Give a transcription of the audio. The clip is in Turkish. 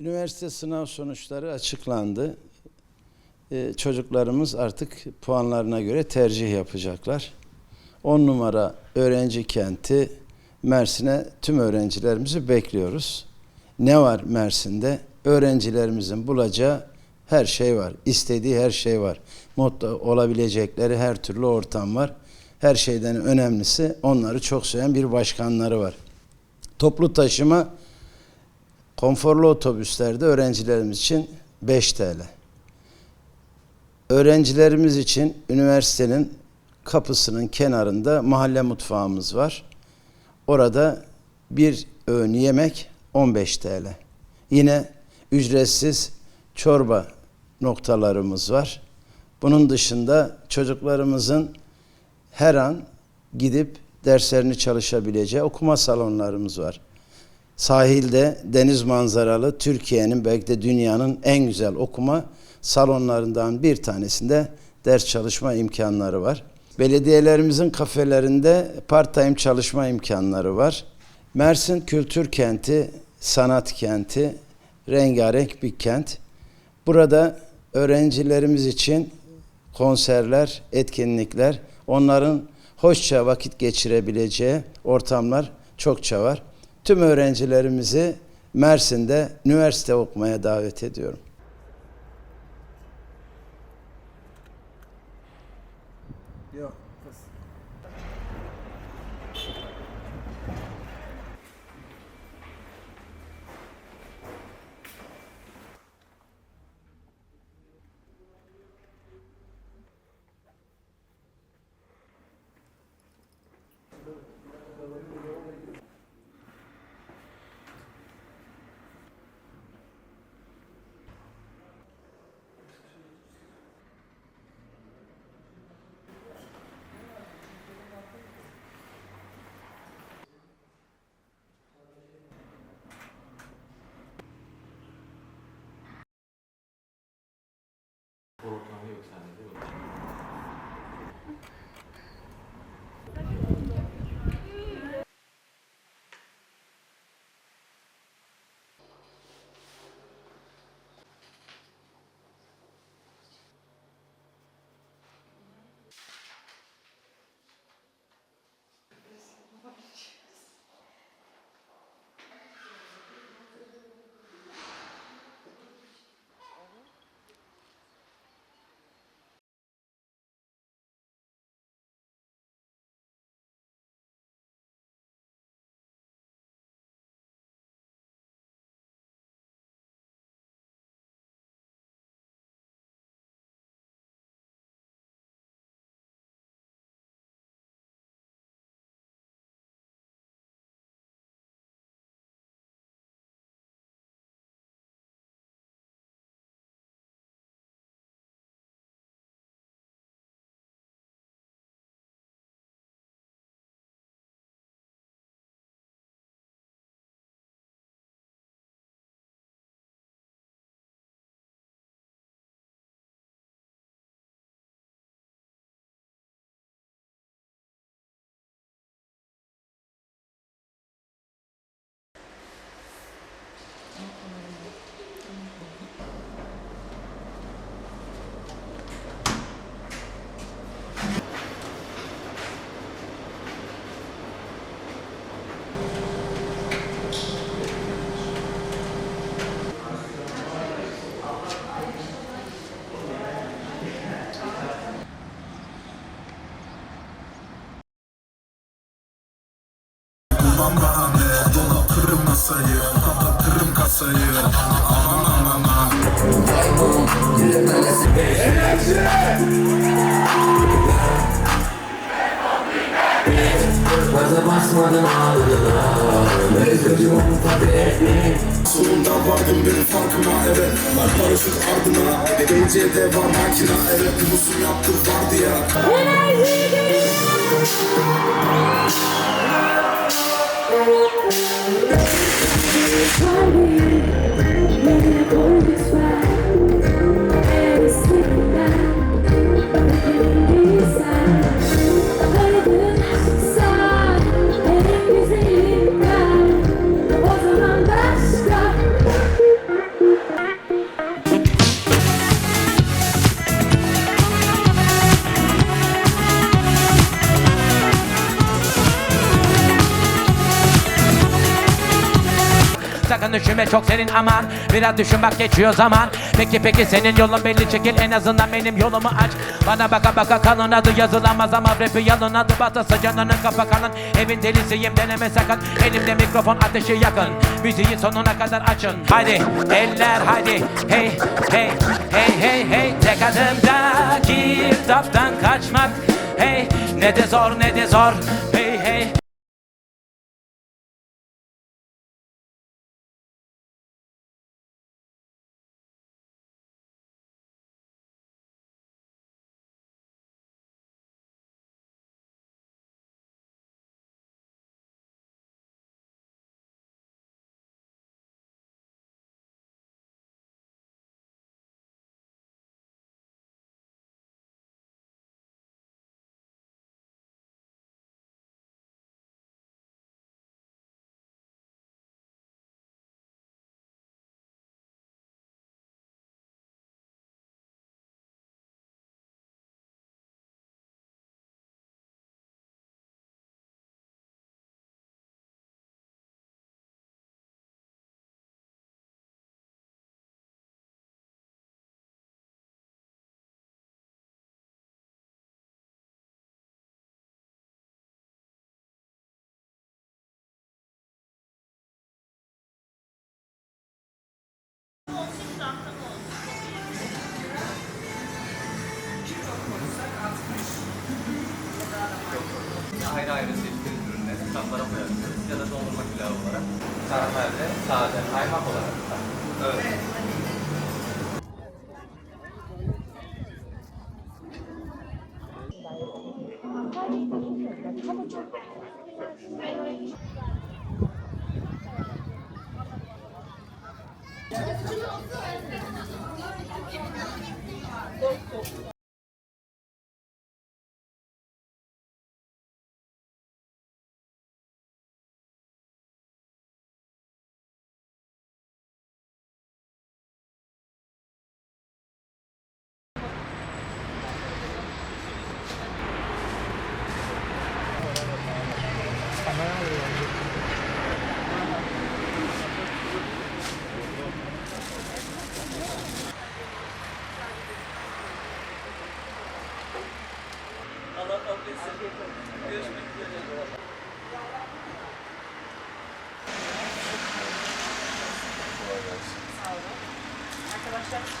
Üniversite sınav sonuçları açıklandı. Ee, çocuklarımız artık puanlarına göre tercih yapacaklar. 10 numara öğrenci kenti Mersin'e tüm öğrencilerimizi bekliyoruz. Ne var Mersin'de? Öğrencilerimizin bulacağı her şey var. İstediği her şey var. Mutlu olabilecekleri her türlü ortam var. Her şeyden önemlisi onları çok seven bir başkanları var. Toplu taşıma konforlu otobüslerde öğrencilerimiz için 5 TL. Öğrencilerimiz için üniversitenin kapısının kenarında mahalle mutfağımız var. Orada bir öğün yemek 15 TL. Yine ücretsiz çorba noktalarımız var. Bunun dışında çocuklarımızın her an gidip derslerini çalışabileceği okuma salonlarımız var. Sahilde deniz manzaralı Türkiye'nin belki de dünyanın en güzel okuma salonlarından bir tanesinde ders çalışma imkanları var. Belediyelerimizin kafelerinde part-time çalışma imkanları var. Mersin kültür kenti, sanat kenti, rengarenk bir kent. Burada öğrencilerimiz için konserler, etkinlikler, onların hoşça vakit geçirebileceği ortamlar çokça var. Tüm öğrencilerimizi Mersin'de üniversite okumaya davet ediyorum. Dolap kırım kasayı. Aman aman aman. Gaza basmadan ağladılar Mezgacım tabi etmeyin Sonunda vardım benim farkıma evet. Var paraşüt ardına Gelince de var makina Evet. Rusum yaptım vardı O zaman Friday. Üzülme çok senin aman. Biraz düşün bak geçiyor zaman. Peki peki senin yolun belli çekil. En azından benim yolumu aç. Bana baka baka kalın adı yazılamaz ama Rapi yalın adı batası canının kafa kalın. Evin delisiyim deneme sakın. Elimde mikrofon ateşi yakın. Müziği sonuna kadar açın. Haydi eller haydi. Hey hey hey hey hey. Tek adımda girdaptan kaçmak. Hey ne de zor ne de zor. hey kaplara koyabiliriz ya da dondurma pilavı olarak. Karamelde sade kaymak olarak. Evet. Görüşmek üzere. Kolay gelsin. Sağ olun. Arkadaşlar